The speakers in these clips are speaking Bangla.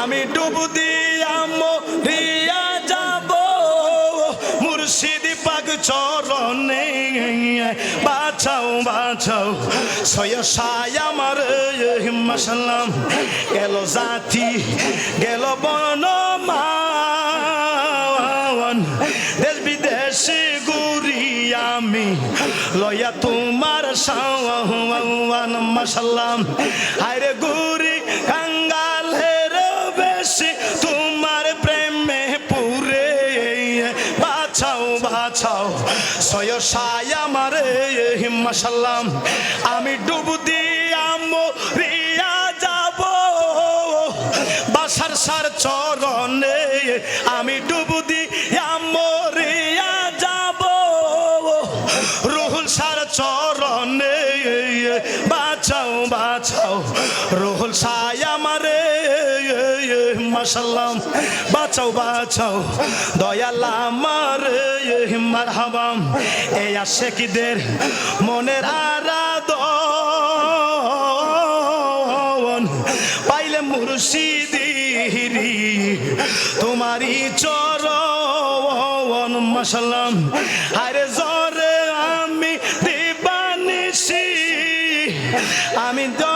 আমি ডুব দিয়া মরিয়া যাব। মুর্শিদ পাক চরণে বাঁচাও বাঁচাও সয় সায় আমার মাসাল্লাম। গেল জাতি, গেল বন দেশ বিদেশে ঘুরি আমি, লয়া তোমার সাওয়ান, মাসাল্লাম। আরে ঘুরি কাঙ্গালের সয় সায় আমার মাসাল্লাম আমি ডুব দিয়া মরিয়া যাব। বাসার সার চরণে আমি ডুব দিয়া মরিয়া যাব। রুহুল সার চরণে বাঁচাও বাঁচাও। রুহুল সায় আমারে মাসাল্লাম বাঁচাও বাঁচাও। দয়াল আমার হিম্মার মারহাবাম এই আশেকিদের মনের আরাধন। পাইলে মুর্শিদিরি তোমারই চরণ। মাসাল্লাম আরে জরে আমি দিবানিসি আমি দরে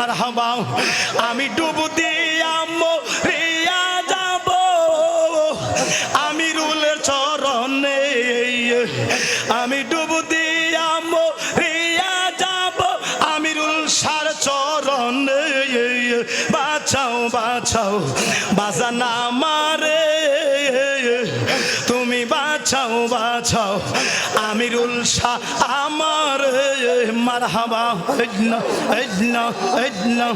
মার আমি ডুব দিয়া যাব আমার মারহাবা এজনা এজনা এজনা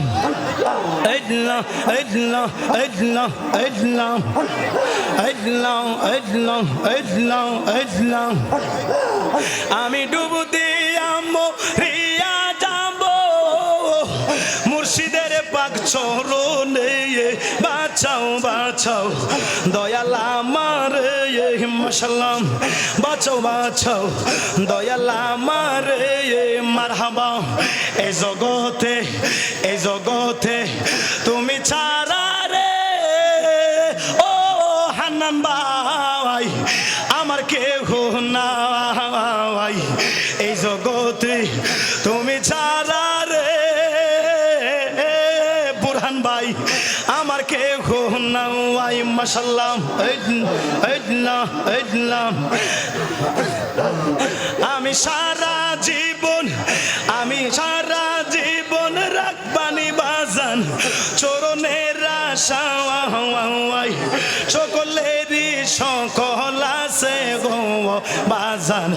এজনা এজনা এজনা এজনা এজনা এজনা এজনা এজনা আমি ডুব দিয়া পাক চরণে বাঁচাও বাঁচাও। দয়াল আমার মাসাল্লাম বাঁচাও বাঁচাও। দয়াল আমার মারহাবা। এই জগতে এই জগতে তুমি ছাড়া রে। ও হান্নান ভাই, আমার কেহ নাই। ভাই, আমার কে নাই মাসাল্লাম আমি সারা জীবন, আমি সারা জীবন রাখবানি বাজান। চরণের আশা সকলেরই সকল আছে গো বাজান।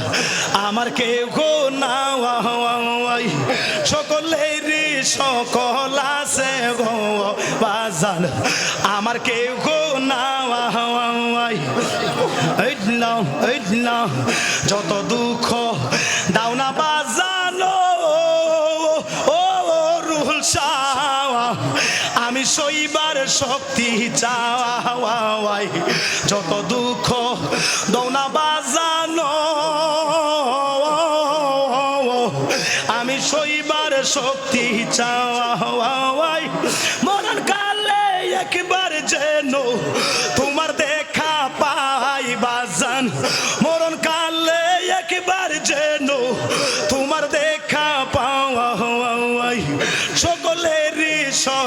আমার কেউ গো নাওয়াই সকলেরই সকল আছে গো বাজান। আমার কেউ গো এইলাম যত দুঃখ দাও না বাজানো, ও রুহুল শাহ। আমি সইবার শক্তি চাওয়াই যত দুঃখ দৌনা বাজানো। আমি সইবার শক্তি চাওয়াই মরণ কালে একবার যেন তোমার দেখা পাই বাজান। মরণ কালে একবার যেন তোমার দেখা পাওয়াই সকলেরই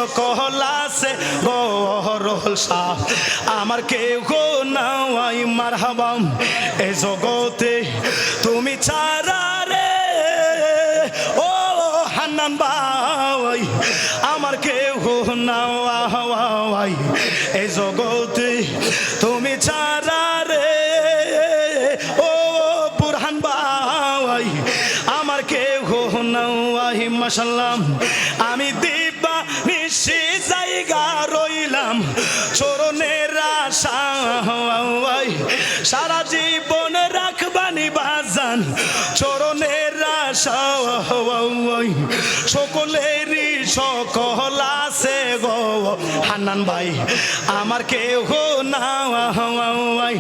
সকল আছে গরল শাহ আমার কেউ গো নাওয়াই মার হাবাম এ জগতে তুমি ছাড়া রে। ও হান্নান ভাই আমার কেউ নাওয়াই। এ জগতে তুমি ছাড়া রে। ও বুরহান ভাই আমার কেউ নাওয়াই মাসাল্লাম আমি চরণের আশা সারা জীবন রাখবানি বাজান। চরণের সকলেরই সকল আছে গো। হান্নান ভাই, আমার কেউ নাই।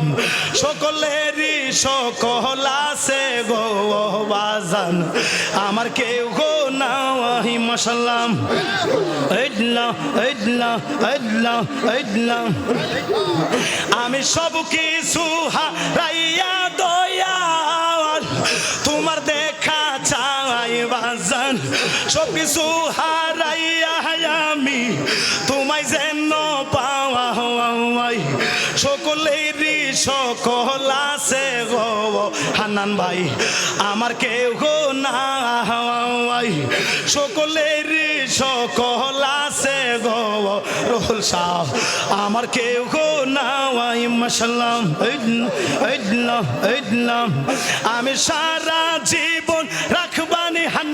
সকলেরই সকল আছে গো, বাজান, আমার কেউ নাই মশাল্লাম আমি সব কিছু হারাইয়া দয়াল তোমার দেখা চাই বাজান। সব কিছু হারাইয়া আমি। তোমায় যেন পাওয়াই সকলেরই সকল আছে গো। হান্নান ভাই, আমার কেউ নাই। সকলেরই সকল আছে গো। রহুল শাহ আমার কেউ নাই। মাসাল্লাম ইদলাম ইদলাম আমি সারা জীবন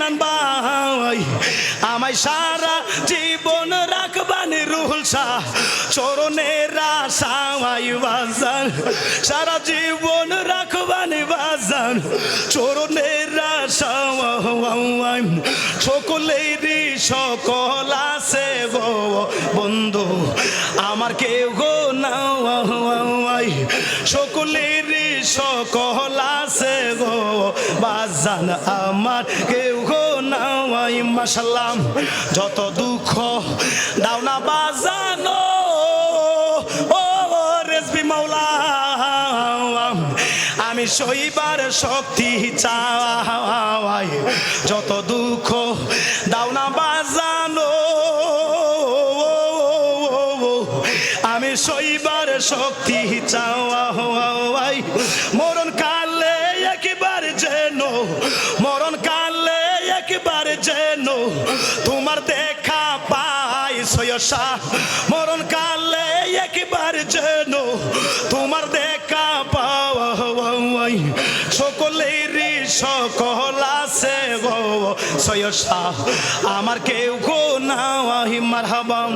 হান্নান ভাই, আমায় সারা জীবন রাখবানি রুহুল শাহ। চরণের আশাই বাজান, সারা জীবন রাখবানি বাজান। চরণের আশাই সকলেরই সকল আছে বন্ধু। আমার কেউ গো নাই সকলেরই সকল আছে গো বাজান। আমার কেউ মাসাল্লাম যত দুঃখ, দাও না বাজানো। ও রেসবি মাওলা। আমি শৈবার শক্তি চাওয়া যত দুঃখ তোমার দেখা পাওয়া সকলেরই সকল আছে গো, সৈয়দ শাহ। আমার কেউ গো না মারহাবাম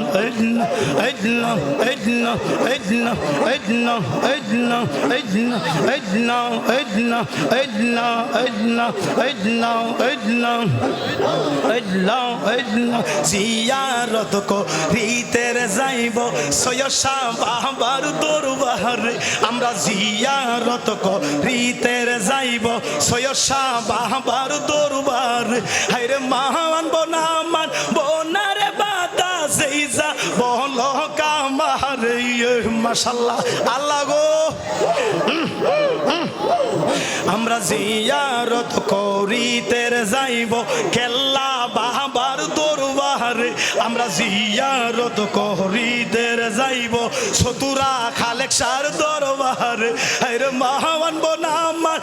জিয়ারত করিতে যাইব, সৈয়দ শাহ বাবার দরবার। আমরা জিয়ারত করিতে যাইব, সৈয়দ শাহ বাবার দরবারে। হাইরে মহান বনামান, বনারে বাতা সেই যা বল কামারে মাশাল্লাহ। আল্লাহ গো। আমরা জিয়ারত করিতে যাইব কেল্লা বাবার দরবারে। আমরা জিয়ারত করিতে যাইব সতুরা খালেকসার দরবারে। আরে মহান বনামার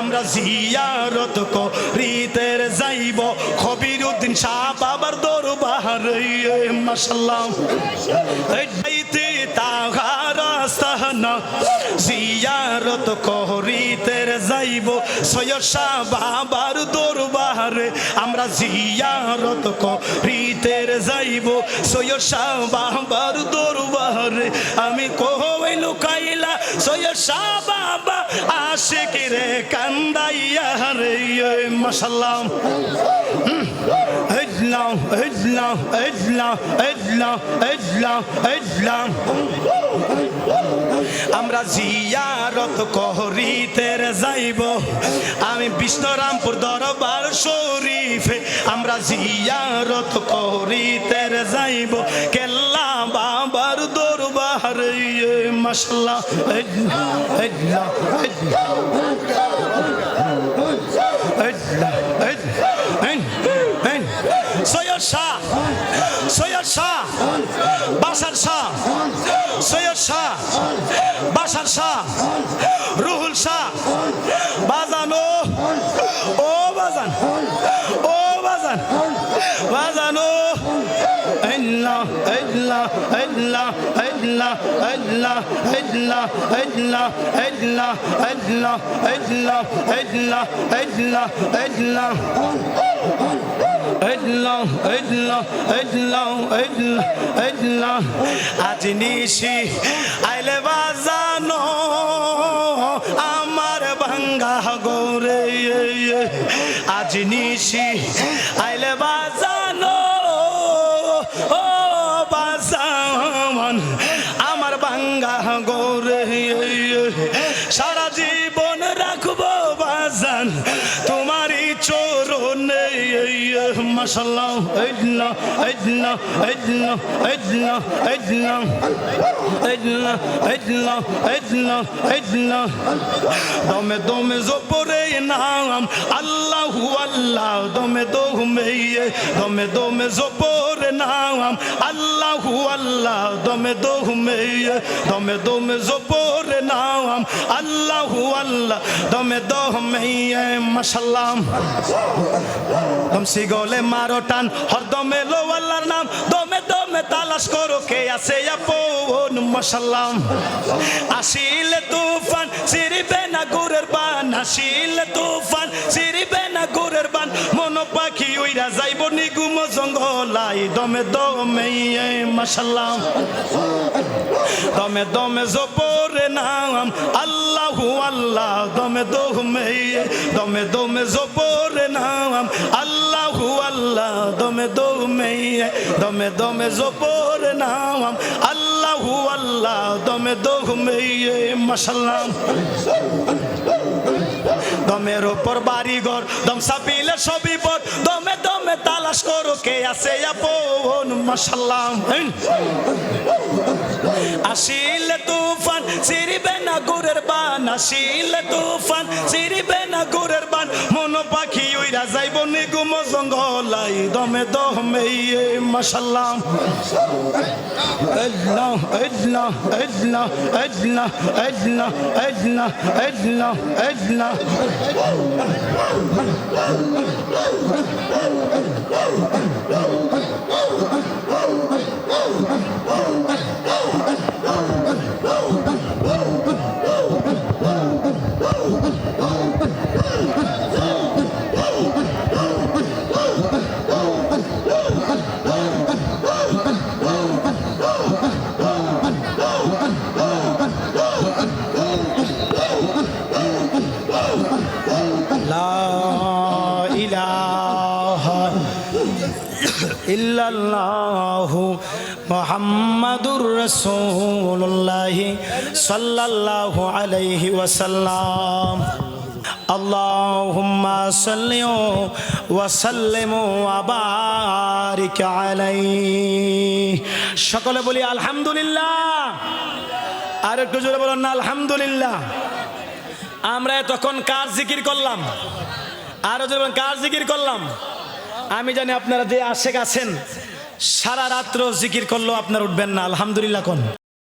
আমরা জিয়ারত করিতের যাইব। খবির উদ্দিন শাহ বাবার দরবার মাসাল্লাহ মোস্তাহানা জিয়ারত করিতে যাইব সৈয়দ শাহ বাবার দরবারে। আমরা জিয়ারত করিতে যাইব সৈয়দ শাহ বাবার দরবারে। আমি কই লুকাইলা সৈয়দ শাহ বাবা আশিক রে কান্দাইয়া রে। মশাল্লাহ। হুম। اجلع اجلع اجلع اجلع اجلع اجلع ইসলাম আমরা জিয়ারত করিতে যাইব। আমি বিষ্ণুরামপুর দরবার শরীফে আমরা জিয়ারত করিতে যাইব। কেল্লা বাবার দরবার মশলা সৈয়দ শাহ সৈয়দ শাহ বাসার শাহ সৈয়দ শাহ বাসার শাহ রুহুল শাহ বাজানো ও বাজান ও বাজান বাজানো আল্লাহ আল্লাহ আল্লাহ আল্লাহ আল্লাহ আল্লাহ আল্লাহ আল্লাহ আল্লাহ আল্লাহ আল্লাহ আল্লাহ আল্লাহ আজ নিশি আইলে বাজানো আমার ভাঙ্গা গৌরে আজ নিশি চরণে মাসাল্লাহ আল্লাহ আল্লাহ আল্লাহ আল্লাহ আল্লাহ আল্লাহ আল্লাহ আল্লাহ আল্লাহ দমে দমে জোপরে নাম, আল্লাহ আল্লাহ, দমে দমে দমে দমে জোপরে নাম, আল্লাহ আল্লাহ, দমে দমে দমে দমে জোপরে নাম। আল্লাহ দমে দমে মাসাল্লাহ দমসি গলে মারো টান। হরদমে লো আল্লাহর নাম। দমে দমে তালাশ করো কে আছে আপন মাসাল্লাম আসিলে তুফান সিরিবে না গুরের বান। আসিলে তুফান সিরিবে না গুরের বান। মন পাখি উইরা যাইব নিগুম জঙ্গলাই। দমে দমে মাসাল্লাম দমে দমে জবরে নাম। আল্লাহু আল্লাহ, দমে দমে দমে দমে জবরে নাম। আল্লাহ আল্লাহ, দমে দমে দমে দমে জবরে নাম। আল্লাহু আল্লাহ দমে দমে মাসাল্লাম দমের ওপর বাড়ি ঘর দম সাপিলে সবই পর। দমে দমে তালাশ করো, কে আছে আপন? মাসাল্লাম আসিলে তুফান সিরিবে না গুরের বান। আসিলে তুফান সিরিবে না গুরের বান। মন পাখি উইরা যাইব নিগুম জঙ্গলাই। দমে দমে মাসাল্লাম আল্লাহ আল্লাহ edna, edna, edna, edna, edna, edna. edna. ইল্লাল্লাহু মুহাম্মাদুর রাসূলুল্লাহ সাল্লাল্লাহু আলাইহি ওয়াসাল্লাম اللهم صل وسلم وبارك عليه সকলে বলি আলহামদুলিল্লাহ আর একটু জোরে বলুন না আলহামদুলিল্লাহ আমরা তখন কার জিকির করলাম আরো যখন কার জিকির করলাম আমি জানি আপনারা যে আশেক আছেন, সারা রাত্র জিকির করলেও আপনার উঠবেন না, আলহামদুলিল্লাহ কোন।